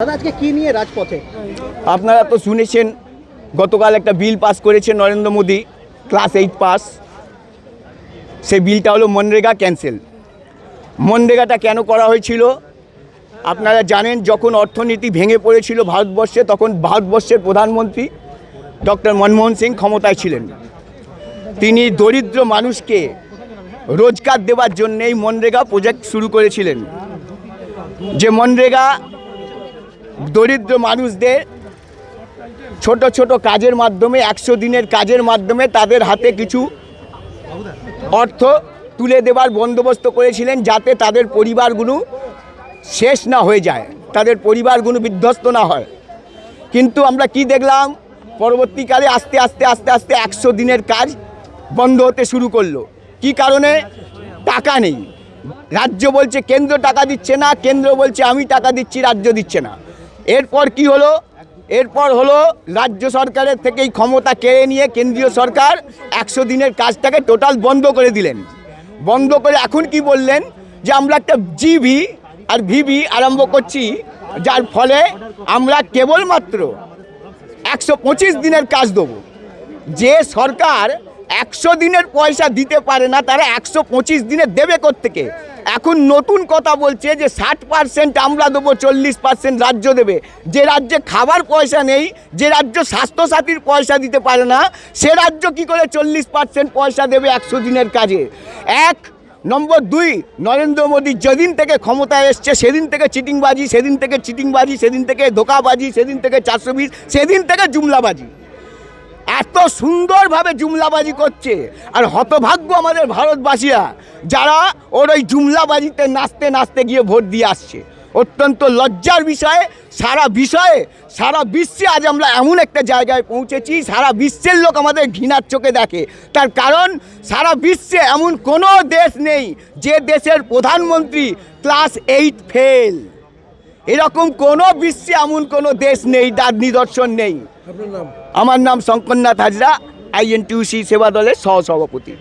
আজকে কি নিয়ে রাজপথে? আপনারা তো শুনেছেন, গতকাল একটা বিল পাস করেছে Narendra Modi, class eight pass. সেই বিলটা হলো মনরেগা ক্যান্সেল। মনরেগাটা কেন করা হয়েছিল? আপনারা জানেন, যখন অর্থনীতি ভেঙে পড়েছিল ভারতবর্ষে, তখন ভারতবর্ষের প্রধানমন্ত্রী ডক্টর মনমোহন সিং ক্ষমতায় ছিলেন। তিনি দরিদ্র মানুষকে রোজগার দেওয়ার জন্যেই মনরেগা প্রজেক্ট শুরু করেছিলেন। যে মনরেগা দরিদ্র মানুষদের ছোট ছোট কাজের মাধ্যমে, একশো দিনের কাজের মাধ্যমে তাদের হাতে কিছু অর্থ তুলে দেবার বন্দোবস্ত করেছিলেন যাতে তাদের পরিবারগুলো শেষ না হয়ে যায়, তাদের পরিবারগুলো বিধ্বস্ত না হয়। কিন্তু আমরা কি দেখলাম? পরবর্তীকালে আস্তে আস্তে আস্তে আস্তে একশো দিনের কাজ বন্ধ হতে শুরু করল। কি কারণে? টাকা নেই। রাজ্য বলছে, কেন্দ্র টাকা দিচ্ছে না, কেন্দ্র বলছে, আমি টাকা দিচ্ছি, রাজ্য দিচ্ছে না। এরপর কি হলো? এরপর হলো রাজ্য সরকারের থেকেই ক্ষমতা কেড়ে নিয়ে কেন্দ্রীয় সরকার একশো দিনের কাজটাকে টোটাল বন্ধ করে দিলেন। বন্ধ করে এখন কি বললেন? যে আমরা একটা জিভি আর ভিভি আরম্ভ করছি, যার ফলে আমরা কেবলমাত্র একশো পঁচিশ দিনের কাজ দেবো। যে সরকার একশো দিনের পয়সা দিতে পারে না, তারা একশো পঁচিশ দিনে দেবে থেকে এখন নতুন কথা বলছে যে ষাট পার্সেন্ট আমরা দেবো, চল্লিশ পার্সেন্ট রাজ্য দেবে। যে রাজ্যে খাবার পয়সা নেই, যে রাজ্য স্বাস্থ্যসাথীর পয়সা দিতে পারে না, সে রাজ্য কি করে চল্লিশ পার্সেন্ট পয়সা দেবে একশো দিনের কাজে? এক, নম্বর দুই, নরেন্দ্র মোদী যেদিন থেকে ক্ষমতায় এসছে, সেদিন থেকে চিটিংবাজি, সেদিন থেকে চিটিংবাজি, সেদিন থেকে ধোকাবাজি, সেদিন থেকে চারশো বিশ, সেদিন থেকে জুমলাবাজি। এত সুন্দরভাবে জুমলাবাজি করছে। আর হতভাগ্য আমাদের ভারতবাসীরা, যারা ওর ওই জুমলাবাজিতে নাচতে নাচতে গিয়ে ভোট দিয়ে আসছে। অত্যন্ত লজ্জার বিষয়ে, সারা বিষয়ে, সারা বিশ্বে আজ আমরা এমন একটা জায়গায় পৌঁছেছি, সারা বিশ্বের লোক আমাদের ঘৃণার চোখে দেখে। তার কারণ, সারা বিশ্বে এমন কোনো দেশ নেই যে দেশের প্রধানমন্ত্রী ক্লাস এইট ফেল এরকম কোনো বিশ্বে এমন কোনো দেশ নেই তার নিদর্শন নেই। আমার নাম শঙ্করনাথ হাজরা আইএনটিউসি সেবা দলের সহসভাপতি।